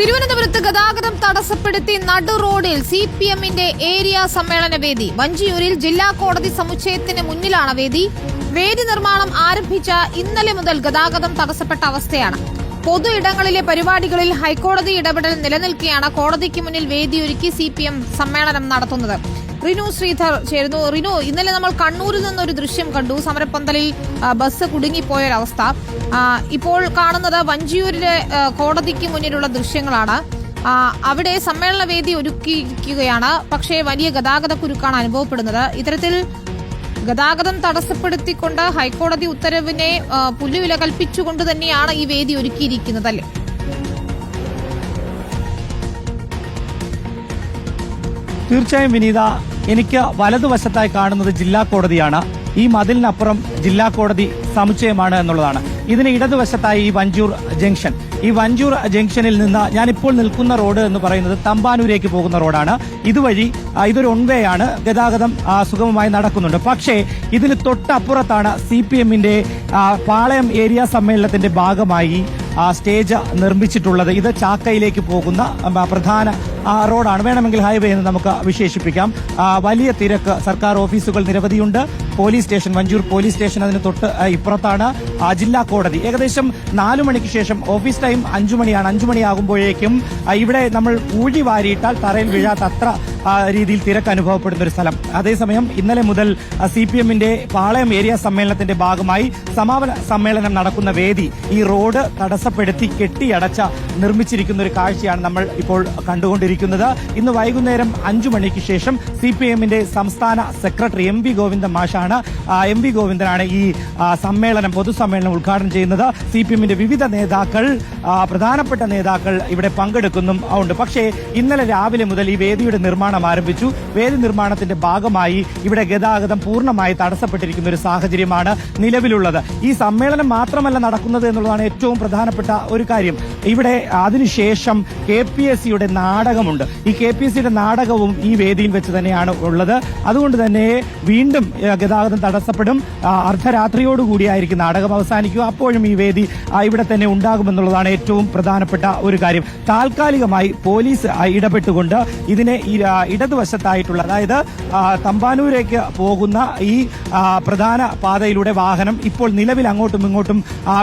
തിരുവനന്തപുരത്ത് ഗതാഗതം തടസ്സപ്പെടുത്തി നടു റോഡിൽ സി പി എമ്മിന്റെ ഏരിയ സമ്മേളന വേദി. വഞ്ചിയൂരിൽ ജില്ലാ കോടതി സമുച്ചയത്തിന് മുന്നിലാണ് വേദി. വേദി നിർമ്മാണം ആരംഭിച്ച ഇന്നലെ മുതൽ ഗതാഗതം തടസ്സപ്പെട്ട അവസ്ഥയാണ്. പൊതു ഇടങ്ങളിലെ പരിപാടികളിൽ ഹൈക്കോടതി ഇടപെടൽ നിലനിൽക്കെയാണ് കോടതിക്ക് മുന്നിൽ വേദിയൊരുക്കി സി പി എം സമ്മേളനം നടത്തുന്നത്. റിനു ശ്രീധർ ചേരുന്നു. റിനു ഇന്നലെ നമ്മൾ കണ്ണൂരിൽ നിന്നൊരു ദൃശ്യം കണ്ടു. സമരപ്പന്തലിൽ ബസ് കുടുങ്ങിപ്പോയൊരവസ്ഥ. ഇപ്പോൾ കാണുന്നത് വഞ്ചിയൂരിലെ കോടതിക്ക് മുന്നിലുള്ള ദൃശ്യങ്ങളാണ്. അവിടെ സമ്മേളന വേദി ഒരുക്കിയിരിക്കുകയാണ്. പക്ഷേ വലിയ ഗതാഗത കുരുക്കാണ് അനുഭവപ്പെടുന്നത്. ഇത്തരത്തിൽ ഗതാഗതം തടസ്സപ്പെടുത്തിക്കൊണ്ട് ഹൈക്കോടതി ഉത്തരവിനെ പുല്ലുവില കൽപ്പിച്ചുകൊണ്ട് തന്നെയാണ് ഈ വേദി ഒരുക്കിയിരിക്കുന്നത് അല്ലേ? തീർച്ചയായും വിനീത എനിക്ക് വലതുവശത്തായി കാണുന്നത് ജില്ലാ കോടതിയാണ്. ഈ മതിലിനപ്പുറം ജില്ലാ കോടതി സമുച്ചയമാണ് എന്നുള്ളതാണ്. ഇതിന് ഇടതുവശത്തായി ഈ വഞ്ചൂർ ജംഗ്ഷൻ. ഈ വഞ്ചൂർ ജംഗ്ഷനിൽ നിന്ന് ഞാൻ ഇപ്പോൾ നിൽക്കുന്ന റോഡ് എന്ന് പറയുന്നത് തമ്പാനൂരേക്ക് പോകുന്ന റോഡാണ്. ഇതുവഴി ഇതൊരു ഒൺവേ ആണ്. ഗതാഗതം സുഗമമായി നടക്കുന്നുണ്ട്. പക്ഷേ ഇതിന് തൊട്ടപ്പുറത്താണ് സി പി എമ്മിന്റെ പാളയം ഏരിയ സമ്മേളനത്തിന്റെ ഭാഗമായി സ്റ്റേജ് നിർമ്മിച്ചിട്ടുള്ളത്. ഇത് ചാക്കയിലേക്ക് പോകുന്ന പ്രധാന റോഡാണ്. വേണമെങ്കിൽ ഹൈവേ എന്ന് നമുക്ക് വിശേഷിപ്പിക്കാം. വലിയ തിരക്ക്. സർക്കാർ ഓഫീസുകൾ നിരവധിയുണ്ട്. Police station Vanchiyoor police station അതിന് തൊട്ട് ഇപ്പുറത്താണ് ജില്ലാ കോടതി. ഏകദേശം നാലു മണിക്ക് ശേഷം ഓഫീസ് ടൈം അഞ്ചു മണിയാണ്. അഞ്ചു മണിയാകുമ്പോഴേക്കും ഇവിടെ നമ്മൾ ഊഴി വാരിയിട്ടാൽ തറയിൽ വീഴാത്ത അത്ര രീതിയിൽ തിരക്ക് അനുഭവപ്പെടുന്ന ഒരു സ്ഥലം. അതേസമയം ഇന്നലെ മുതൽ സി പി എമ്മിന്റെ പാളയം ഏരിയ സമ്മേളനത്തിന്റെ ഭാഗമായി സമാപന സമ്മേളനം നടക്കുന്ന വേദി ഈ റോഡ് തടസ്സപ്പെടുത്തി കെട്ടിയടച്ച നിർമ്മിച്ചിരിക്കുന്ന ഒരു കാഴ്ചയാണ് നമ്മൾ ഇപ്പോൾ കണ്ടുകൊണ്ടിരിക്കുന്നത്. ഇന്ന് വൈകുന്നേരം അഞ്ചു മണിക്ക് ശേഷം സി പി എമ്മിന്റെ സംസ്ഥാന സെക്രട്ടറി എം വി ഗോവിന്ദൻ മാഷാണ് എം വി ഗോവിന്ദനാണ് ഈ സമ്മേളനം പൊതുസമ്മേളനം ഉദ്ഘാടനം ചെയ്യുന്നത്. സി പി എമ്മിന്റെ വിവിധ നേതാക്കൾ പ്രധാനപ്പെട്ട നേതാക്കൾ ഇവിടെ പങ്കെടുക്കുന്നു ഉണ്ട്. പക്ഷേ ഇന്നലെ രാവിലെ മുതൽ ഈ വേദിയുടെ നിർമ്മാണം ആരംഭിച്ചു. വേദി നിർമ്മാണത്തിന്റെ ഭാഗമായി ഇവിടെ ഗതാഗതം പൂർണമായി തടസ്സപ്പെട്ടിരിക്കുന്ന ഒരു സാഹചര്യമാണ് നിലവിലുള്ളത്. ഈ സമ്മേളനം മാത്രമല്ല നടക്കുന്നത് എന്നുള്ളതാണ് ഏറ്റവും പ്രധാനപ്പെട്ട ഒരു കാര്യം. ഇവിടെ അതിനുശേഷം കെ പി എസ് സിയുടെ നാടകമുണ്ട്. ഈ കെ പി സിയുടെ നാടകവും ഈ വേദിയിൽ വെച്ച് തന്നെയാണ് ഉള്ളത്. അതുകൊണ്ട് തന്നെ വീണ്ടും ഗതാഗതം തടസ്സപ്പെടും. അർദ്ധരാത്രിയോടുകൂടിയായിരിക്കും നാടകം അവസാനിക്കുക. അപ്പോഴും ഈ വേദി ഇവിടെ തന്നെ ഉണ്ടാകുമെന്നുള്ളതാണ് ഏറ്റവും പ്രധാനപ്പെട്ട ഒരു കാര്യം. താൽക്കാലികമായി പോലീസ് ഇടപെട്ടുകൊണ്ട് ഇതിനെ ഇടതുവശത്തായിട്ടുള്ള അതായത് തമ്പാനൂരേക്ക് പോകുന്ന ഈ പ്രധാന പാതയിലൂടെ വാഹനം ഇപ്പോൾ നിലവിൽ അങ്ങോട്ടും ഇങ്ങോട്ടും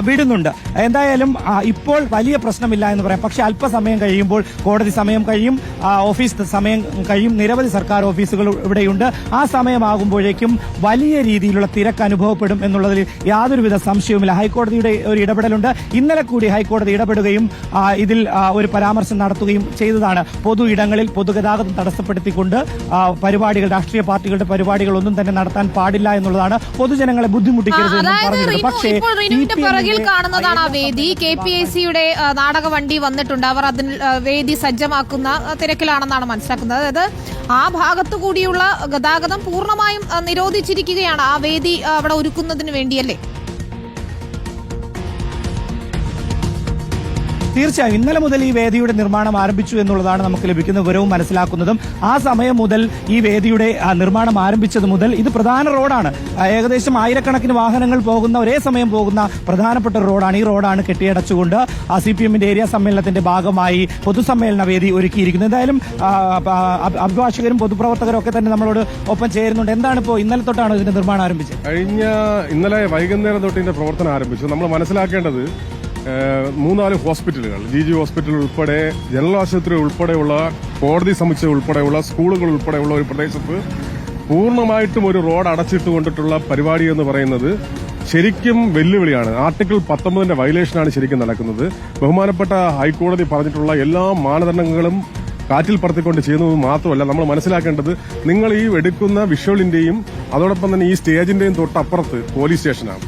വിടുന്നുണ്ട്. എന്തായാലും ഇപ്പോൾ വലിയ പ്രശ്നമില്ല എന്ന് പറയാം. പക്ഷെ അല്പസമയം കഴിയുമ്പോൾ കോടതി സമയം കഴിയും ആ, ഓഫീസ് സമയം കഴിയും. നിരവധി സർക്കാർ ഓഫീസുകൾ ഇവിടെയുണ്ട്. ആ സമയമാകുമ്പോഴേക്കും വലിയ രീതിയിലുള്ള തിരക്ക് അനുഭവപ്പെടും എന്നുള്ളതിൽ യാതൊരുവിധ സംശയവുമില്ല. ഹൈക്കോടതിയുടെ ഒരു ഇടപെടലുണ്ട്. ഇന്നലെ കൂടി ഹൈക്കോടതി ഇടപെടുകയും ഇതിൽ ഒരു പരാമർശം നടത്തുകയും ചെയ്തതാണ്. പൊതു ഇടങ്ങളിൽ പൊതുഗതാഗതം തടസ്സപ്പെടുത്തിക്കൊണ്ട് പരിപാടികൾ രാഷ്ട്രീയ പാർട്ടികളുടെ പരിപാടികൾ ഒന്നും തന്നെ നടത്താൻ പാടില്ല എന്നുള്ളതാണ് പൊതുജനങ്ങളെ ബുദ്ധിമുട്ടിക്കരുത് പക്ഷേ പിറകിൽ കാണുന്നതാണ് ആ വേദി. കെ പി ഐ സിയുടെ നാടക വണ്ടി വന്നിട്ടുണ്ട്. അവർ അതിൽ വേദി സജ്ജമാക്കുന്ന തിരക്കിലാണെന്നാണ് മനസ്സിലാക്കുന്നത്. അതായത് ആ ഭാഗത്തു കൂടിയുള്ള ഗതാഗതം പൂർണമായും നിരോധിച്ചിരിക്കുകയാണ് ആ വേദി അവിടെ ഒരുക്കുന്നതിന് വേണ്ടിയല്ലേ? തീർച്ചയായും ഇന്നലെ മുതൽ ഈ വേദിയുടെ നിർമ്മാണം ആരംഭിച്ചു എന്നുള്ളതാണ് നമുക്ക് ലഭിക്കുന്ന വിവരവും മനസ്സിലാക്കുന്നതും. ആ സമയം മുതൽ ഈ വേദിയുടെ നിർമ്മാണം ആരംഭിച്ചത് മുതൽ ഇത് പ്രധാന റോഡാണ്. ഏകദേശം ആയിരക്കണക്കിന് വാഹനങ്ങൾ പോകുന്ന ഒരേ സമയം പോകുന്ന പ്രധാനപ്പെട്ട റോഡാണ്. ഈ റോഡാണ് കെട്ടിയടച്ചുകൊണ്ട് സി പി എമ്മിന്റെ ഏരിയ സമ്മേളനത്തിന്റെ ഭാഗമായി പൊതുസമ്മേളന വേദി ഒരുക്കിയിരിക്കുന്നത്. എന്തായാലും അഭിഭാഷകരും പൊതുപ്രവർത്തകരും ഒക്കെ തന്നെ നമ്മളോട് ഒപ്പം ചേരുന്നുണ്ട്. എന്താണ് ഇപ്പോൾ ഇന്നലെ തൊട്ടാണ് ഇതിന്റെ നിർമ്മാണം ആരംഭിച്ചത്? കഴിഞ്ഞ ഇന്നലെ വൈകുന്നേരം തൊട്ട് ഇതിന്റെ പ്രവർത്തനം ആരംഭിച്ചു. നമ്മൾ മനസ്സിലാക്കേണ്ടത് മൂന്നാൽ ഹോസ്പിറ്റലുകൾ. ജി ജി ഹോസ്പിറ്റൽ ഉൾപ്പെടെ ജനറൽ ആശുപത്രി ഉൾപ്പെടെയുള്ള കോടതി സമുച്ചയം ഉൾപ്പെടെയുള്ള സ്കൂളുകൾ ഉൾപ്പെടെയുള്ള ഒരു പ്രദേശത്ത് പൂർണമായിട്ടും ഒരു റോഡ് അടച്ചിട്ട് കൊണ്ടിട്ടുള്ള പരിപാടി എന്ന് പറയുന്നത് ശരിക്കും വെല്ലുവിളിയാണ്. ആർട്ടിക്കിൾ പത്തൊമ്പതിന്റെ വയലേഷനാണ് ശരിക്കും നടക്കുന്നത്. ബഹുമാനപ്പെട്ട ഹൈക്കോടതി പറഞ്ഞിട്ടുള്ള എല്ലാ മാനദണ്ഡങ്ങളും കാറ്റിൽ പറത്തിക്കൊണ്ട് ചെയ്യുന്നത് മാത്രമല്ല നമ്മൾ മനസ്സിലാക്കേണ്ടത് നിങ്ങൾ ഈ എടുക്കുന്ന വിഷ്വലിന്റെയും അതോടൊപ്പം തന്നെ ഈ സ്റ്റേജിന്റെയും തൊട്ടപ്പുറത്ത് പോലീസ് സ്റ്റേഷനാണ്.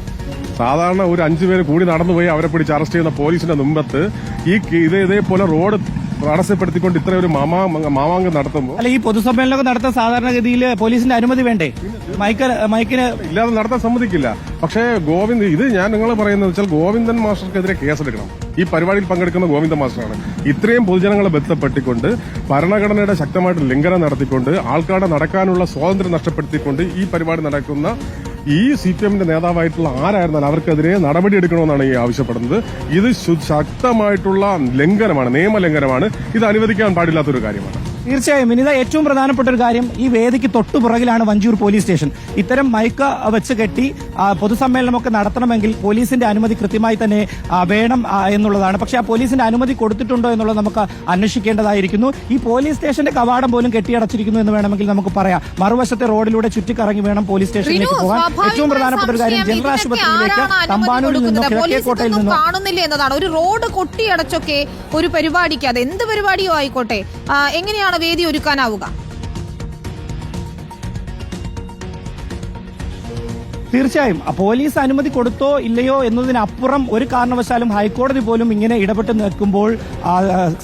സാധാരണ ഒരു അഞ്ചു പേര് കൂടി നടന്നുപോയി അവരെ പിടിച്ച് അറസ്റ്റ് ചെയ്യുന്ന പോലീസിന്റെ മുമ്പത്ത് ഈ ഇത് ഇതേ ഇതേപോലെ റോഡ് തടസ്സപ്പെടുത്തിക്കൊണ്ട് ഇത്ര ഒരു മാമാ മാമാങ്കം നടത്തുമ്പോൾ അല്ല ഈ പൊതുസമ്മേളനമൊക്കെ നടത്താൻ സാധാരണഗതിയിൽ പോലീസിന്റെ അനുമതി വേണ്ടേ? മൈക്ക് മൈക്കിന് ഇല്ലാതെ നടത്താൻ സമ്മതിക്കില്ല. പക്ഷേ ഗോവിന്ദ് ഇത് ഞാൻ നിങ്ങൾ പറയുന്നത് വെച്ചാൽ ഗോവിന്ദൻ മാസ്റ്റർക്കെതിരെ കേസെടുക്കണം. ഈ പരിപാടിയിൽ പങ്കെടുക്കുന്ന ഗോവിന്ദ മാസ്റ്ററാണ്. ഇത്രയും പൊതുജനങ്ങളെ ബന്ധപ്പെട്ടിക്കൊണ്ട് ഭരണഘടനയുടെ ശക്തമായിട്ട് ലംഘനം നടത്തിക്കൊണ്ട് ആൾക്കാരുടെ നടക്കാനുള്ള സ്വാതന്ത്ര്യം നഷ്ടപ്പെടുത്തിക്കൊണ്ട് ഈ പരിപാടി നടക്കുന്ന ഈ സി പി എമ്മിന്റെ നേതാവായിട്ടുള്ള ആരായിരുന്നാലും അവർക്കെതിരെ നടപടി എടുക്കണമെന്നാണ് ഈ ആവശ്യപ്പെടുന്നത്. ഇത് ശക്തമായിട്ടുള്ള ലംഘനമാണ് നിയമലംഘനമാണ്. ഇത് അനുവദിക്കാൻ പാടില്ലാത്തൊരു കാര്യമാണ്. തീർച്ചയായും. വിനിത ഏറ്റവും പ്രധാനപ്പെട്ട ഒരു കാര്യം ഈ വേദിക്ക് തൊട്ടു പുറകിലാണ് വഞ്ചൂർ പോലീസ് സ്റ്റേഷൻ. ഇത്തരം മൈക്ക് വെച്ച് കെട്ടി പൊതുസമ്മേളനമൊക്കെ നടത്തണമെങ്കിൽ പോലീസിന്റെ അനുമതി കൃത്യമായി തന്നെ വേണം എന്നുള്ളതാണ്. പക്ഷെ ആ പോലീസിന്റെ അനുമതി കൊടുത്തിട്ടുണ്ടോ എന്നുള്ളത് നമുക്ക് അന്വേഷിക്കേണ്ടതായിരിക്കുന്നു. ഈ പോലീസ് സ്റ്റേഷന്റെ കവാടം പോലും കെട്ടിയടച്ചിരിക്കുന്നു എന്ന് വേണമെങ്കിൽ നമുക്ക് പറയാം. മറുവശത്തെ റോഡിലൂടെ ചുറ്റിക്കറങ്ങി വേണം പോലീസ് സ്റ്റേഷനിലേക്ക് പോകാൻ. ഏറ്റവും പ്രധാനപ്പെട്ട ഒരു കാര്യം ജനറൽ ആശുപത്രിയിലേക്ക് തമ്പാനൂരിൽ നിന്നോ കിഴക്കേക്കോട്ടയിൽ നിന്നും? കാണുന്നില്ല എന്നതാണ്. ഒരു റോഡ് കൊട്ടിയടച്ചൊക്കെ ഒരു പരിപാടിക്ക് അത് എന്ത് പരിപാടിയോ ആയിക്കോട്ടെ. എങ്ങനെയാണ് വേദി ഒരുക്കാനാവുക തീർച്ചയായും. പോലീസ് അനുമതി കൊടുത്തോ ഇല്ലയോ എന്നതിനപ്പുറം ഒരു കാരണവശാലും ഹൈക്കോടതി പോലും ഇങ്ങനെ ഇടപെട്ട് നിൽക്കുമ്പോൾ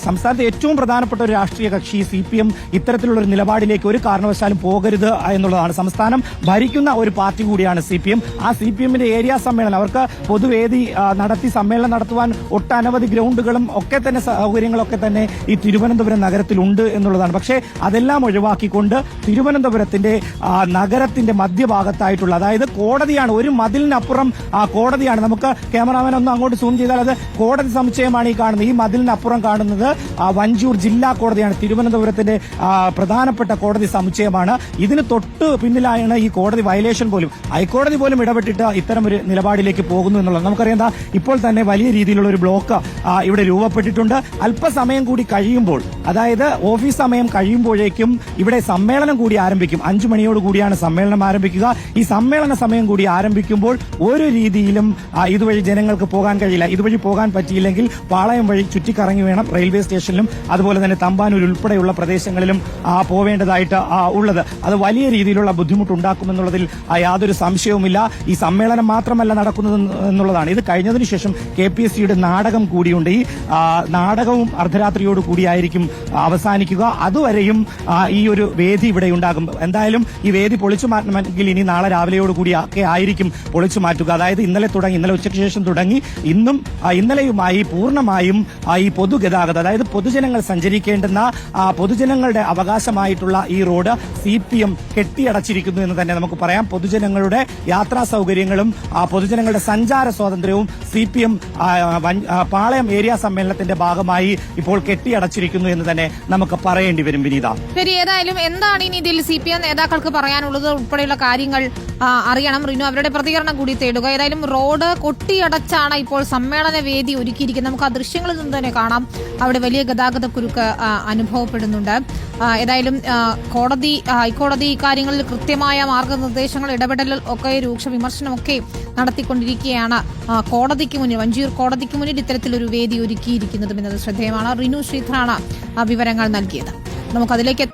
സംസ്ഥാനത്തെ ഏറ്റവും പ്രധാനപ്പെട്ട ഒരു രാഷ്ട്രീയ കക്ഷി സി പി എം ഇത്തരത്തിലുള്ള ഒരു നിലപാടിലേക്ക് ഒരു കാരണവശാലും പോകരുത് എന്നുള്ളതാണ്. സംസ്ഥാനം ഭരിക്കുന്ന ഒരു പാർട്ടി കൂടിയാണ് സി പി എം ആ സി പി എമ്മിന്റെ ഏരിയ സമ്മേളനം അവർക്ക് പൊതുവേദി നടത്തി സമ്മേളനം നടത്തുവാൻ ഒട്ടനവധി ഗ്രൗണ്ടുകളും ഒക്കെ തന്നെ സൗകര്യങ്ങളൊക്കെ തന്നെ ഈ തിരുവനന്തപുരം നഗരത്തിലുണ്ട് എന്നുള്ളതാണ്. പക്ഷേ അതെല്ലാം ഒഴിവാക്കിക്കൊണ്ട് തിരുവനന്തപുരത്തിന്റെ നഗരത്തിന്റെ മധ്യഭാഗത്തായിട്ടുള്ള അതായത് കോടതിയാണ്. ഒരു മതിലിനപ്പുറം ആ കോടതിയാണ്. നമുക്ക് ക്യാമറാമാൻ ഒന്ന് അങ്ങോട്ട് സൂം ചെയ്താൽ അത് കോടതി സമുച്ചയമാണ് ഈ കാണുന്നത്. ഈ മതിലിനപ്പുറം കാണുന്നത് വഞ്ചൂർ ജില്ലാ കോടതിയാണ്. തിരുവനന്തപുരത്തിന്റെ പ്രധാനപ്പെട്ട കോടതി സമുച്ചയമാണ്. ഇതിന് തൊട്ട് പിന്നിലായാണ് ഈ കോടതി വയലേഷൻ പോലും. ഹൈക്കോടതി പോലും ഇടപെട്ടിട്ട് ഇത്തരം ഒരു നിലപാടിലേക്ക് പോകുന്നു എന്നുള്ളത്. നമുക്കറിയാം ഇപ്പോൾ തന്നെ വലിയ രീതിയിലുള്ള ഒരു ബ്ലോക്ക് ഇവിടെ രൂപപ്പെട്ടിട്ടുണ്ട്. അല്പസമയം കൂടി കഴിയുമ്പോൾ അതായത് ഓഫീസ് സമയം കഴിയുമ്പോഴേക്കും ഇവിടെ സമ്മേളനം കൂടി ആരംഭിക്കും. അഞ്ചു മണിയോട് കൂടിയാണ് സമ്മേളനം ആരംഭിക്കുക. ഈ സമ്മേളന സമയം കൂടി ആരംഭിക്കുമ്പോൾ ഒരു രീതിയിലും ഇതുവഴി ജനങ്ങൾക്ക് പോകാൻ കഴിയില്ല. ഇതുവഴി പോകാൻ പറ്റിയില്ലെങ്കിൽ പാളയം വഴി ചുറ്റിക്കറങ്ങി വേണം റെയിൽവേ സ്റ്റേഷനിലും അതുപോലെ തന്നെ തമ്പാനൂർ ഉൾപ്പെടെയുള്ള പ്രദേശങ്ങളിലും പോവേണ്ടതായിട്ട് ഉള്ളത്. അത് വലിയ രീതിയിലുള്ള ബുദ്ധിമുട്ടുണ്ടാക്കുമെന്നുള്ളതിൽ യാതൊരു സംശയവുമില്ല. ഈ സമ്മേളനം മാത്രമല്ല നടക്കുന്നത് എന്നുള്ളതാണ്. ഇത് കഴിഞ്ഞതിന് ശേഷം കെ പി എസ് സിയുടെ നാടകം കൂടിയുണ്ട്. ഈ നാടകവും അർദ്ധരാത്രിയോട് കൂടിയായിരിക്കും അവസാനിക്കുക. അതുവരെയും ഈ ഒരു വേദി ഇവിടെ ഉണ്ടാകും. എന്തായാലും ഈ വേദി പൊളിച്ചു മാറ്റണമെങ്കിൽ ഇനി നാളെ രാവിലെയോട് കൂടി ഒക്കെ ആയിരിക്കും പൊളിച്ചു മാറ്റുക. അതായത് ഇന്നലെ തുടങ്ങി ഇന്നലെ ഉച്ചയ്ക്ക് ശേഷം തുടങ്ങി ഇന്നും ഇന്നലെയുമായി പൂർണമായും ഈ പൊതുഗതാഗതം അതായത് പൊതുജനങ്ങൾ സഞ്ചരിക്കേണ്ടുന്ന പൊതുജനങ്ങളുടെ അവകാശമായിട്ടുള്ള ഈ റോഡ് സി പി എം കെട്ടിയടച്ചിരിക്കുന്നു എന്ന് തന്നെ നമുക്ക് പറയാം. പൊതുജനങ്ങളുടെ യാത്രാ സൗകര്യങ്ങളും പൊതുജനങ്ങളുടെ സഞ്ചാര സ്വാതന്ത്ര്യവും C P M Palayam area സമ്മേളനത്തിന്റെ ഭാഗമായി ഇപ്പോൾ കെട്ടിയടച്ചിരിക്കുന്നു എന്ന് തന്നെ നമുക്ക് പറയേണ്ടി വരും വിനീത. ശരി ഏതായാലും എന്താണ് ഇനി ഇതിൽ സി പി എം നേതാക്കൾക്ക് പറയാനുള്ളത്? ഉൾപ്പെടെയുള്ള കാര്യങ്ങൾ അറിയണം. റിനു അവരുടെ പ്രതികരണം കൂടി തേടുക. ഏതായാലും റോഡ് കൊട്ടിയടച്ചാണ് ഇപ്പോൾ സമ്മേളന വേദി ഒരുക്കിയിരിക്കുന്നത്. നമുക്ക് ആ ദൃശ്യങ്ങളിൽ നിന്ന് തന്നെ കാണാം. അവിടെ വലിയ ഗതാഗത കുരുക്ക് അനുഭവപ്പെടുന്നുണ്ട്. ഏതായാലും കോടതി ഹൈക്കോടതി ഇക്കാര്യങ്ങളിൽ കൃത്യമായ മാർഗനിർദ്ദേശങ്ങൾ ഇടപെടൽ ഒക്കെ രൂക്ഷ വിമർശനമൊക്കെ നടത്തിക്കൊണ്ടിരിക്കുകയാണ്. കോടതിക്ക് മുന്നിൽ വഞ്ചിയൂർ കോടതിക്ക് മുന്നിൽ ഇത്തരത്തിലൊരു വേദി ഒരുക്കിയിരിക്കുന്നതും എന്നത് ശ്രദ്ധേയമാണ്. റിനു ശ്രീധറാണ് വിവരങ്ങൾ നൽകിയത്. നമുക്കതിലേക്ക്